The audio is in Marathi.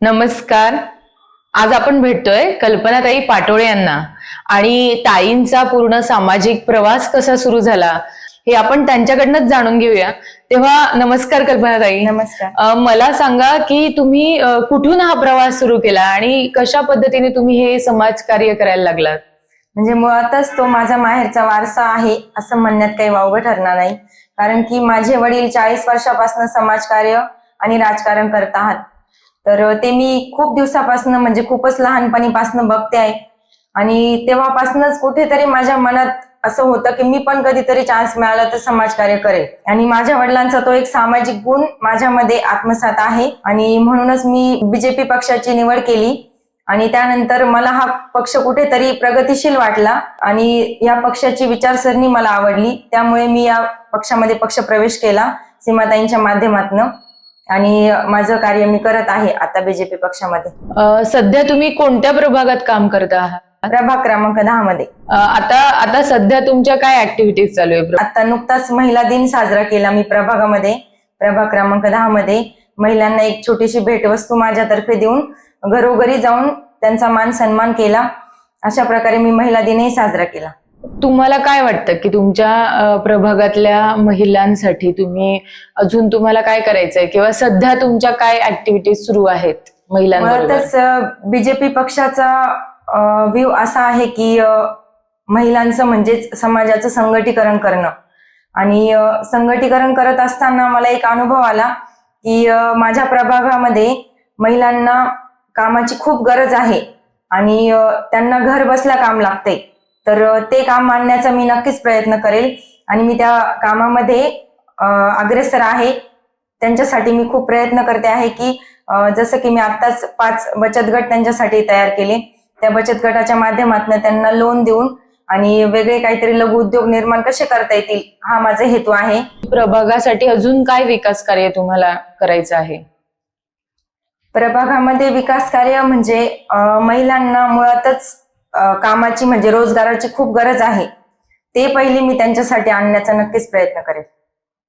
नमस्कार. आज आपण भेटतोय कल्पनाताई पाटोळे यांना. आणि ताईंचा पूर्ण सामाजिक प्रवास कसा सुरू झाला हे आपण त्यांच्याकडनंच जाणून घेऊया. तेव्हा नमस्कार कल्पनाताई. नमस्कार. अ, मला सांगा की तुम्ही अ, कुठून हा प्रवास सुरू केला आणि कशा पद्धतीने तुम्ही हे समाज कार्य करायला लागलात? म्हणजे मुळातच तो माझा माहेरचा वारसा आहे असं म्हणण्यात काही वावगं ठरणार नाही. कारण की माझे वडील चाळीस वर्षापासून समाजकार्य आणि राजकारण करत आहात. तर ते मी खूप दिवसापासून म्हणजे खूपच लहानपणीपासून बघते आहे. आणि तेव्हापासूनच कुठेतरी माझ्या मनात असं होतं की मी पण कधीतरी चान्स मिळाला तर समाजकार्य करेल. आणि माझ्या वडिलांचा तो एक सामाजिक गुण माझ्यामध्ये आत्मसात आहे. आणि म्हणूनच मी बीजेपी पक्षाची निवड केली. आणि त्यानंतर मला हा पक्ष कुठेतरी प्रगतिशील वाटला. आणि या पक्षाची विचारसरणी मला आवडली. त्यामुळे मी या पक्षामध्ये पक्ष प्रवेश केला सीमाताईंच्या माध्यमातून. आणि माझं कार्य मी करत आहे आता बीजेपी पक्षामध्ये. सध्या तुम्ही कोणत्या प्रभागात काम करता आहात? प्रभाग क्रमांक दहा मध्ये. आता आता सध्या तुमच्या काय ऍक्टिव्हिटीज चालू आहे आता नुकताच महिला दिन साजरा केला मी प्रभागामध्ये. प्रभाग क्रमांक दहा मध्ये. महिलांना एक छोटीशी भेटवस्तू माझ्यातर्फे देऊन घरोघरी जाऊन त्यांचा मान सन्मान केला. अशा प्रकारे मी महिला दिनही साजरा केला. तुम्हाला काय वाटतं की तुमच्या प्रभागातल्या महिलांसाठी तुम्ही अजून तुम्हाला काय करायचंय? किंवा सध्या तुमच्या काय ऍक्टिव्हिटीज सुरू आहेत महिलांबरोबर? बीजेपी पक्षाचा व्ह्यू असा आहे की महिलांचं म्हणजेच समाजाचं संघटीकरण करणं. आणि संघटीकरण करत असताना मला एक अनुभव आला की माझ्या प्रभागामध्ये महिलांना कामाची खूप गरज आहे. आणि त्यांना घर बसल्या काम लागते तर ते काम मांडण्याचा मी नक्कीच प्रयत्न करेल. आणि मी त्या कामामध्ये अग्रेसर आहे. त्यांच्यासाठी मी खूप प्रयत्न करते आहे की जसं की मी आत्ताच पाच बचत गट त्यांच्यासाठी तयार केले. त्या बचत गटाच्या माध्यमातून त्यांना लोन देऊन आणि वेगळे काहीतरी लघु उद्योग निर्माण कसे करता येतील हा माझा हेतू आहे. प्रभागासाठी अजून काय विकास कार्य तुम्हाला करायचं आहे? प्रभागामध्ये विकास कार्य म्हणजे महिलांना मुळातच कामाची म्हणजे रोजगाराची खूप गरज आहे. ते पहिली मी त्यांच्यासाठी आणण्याचा नक्कीच प्रयत्न करेल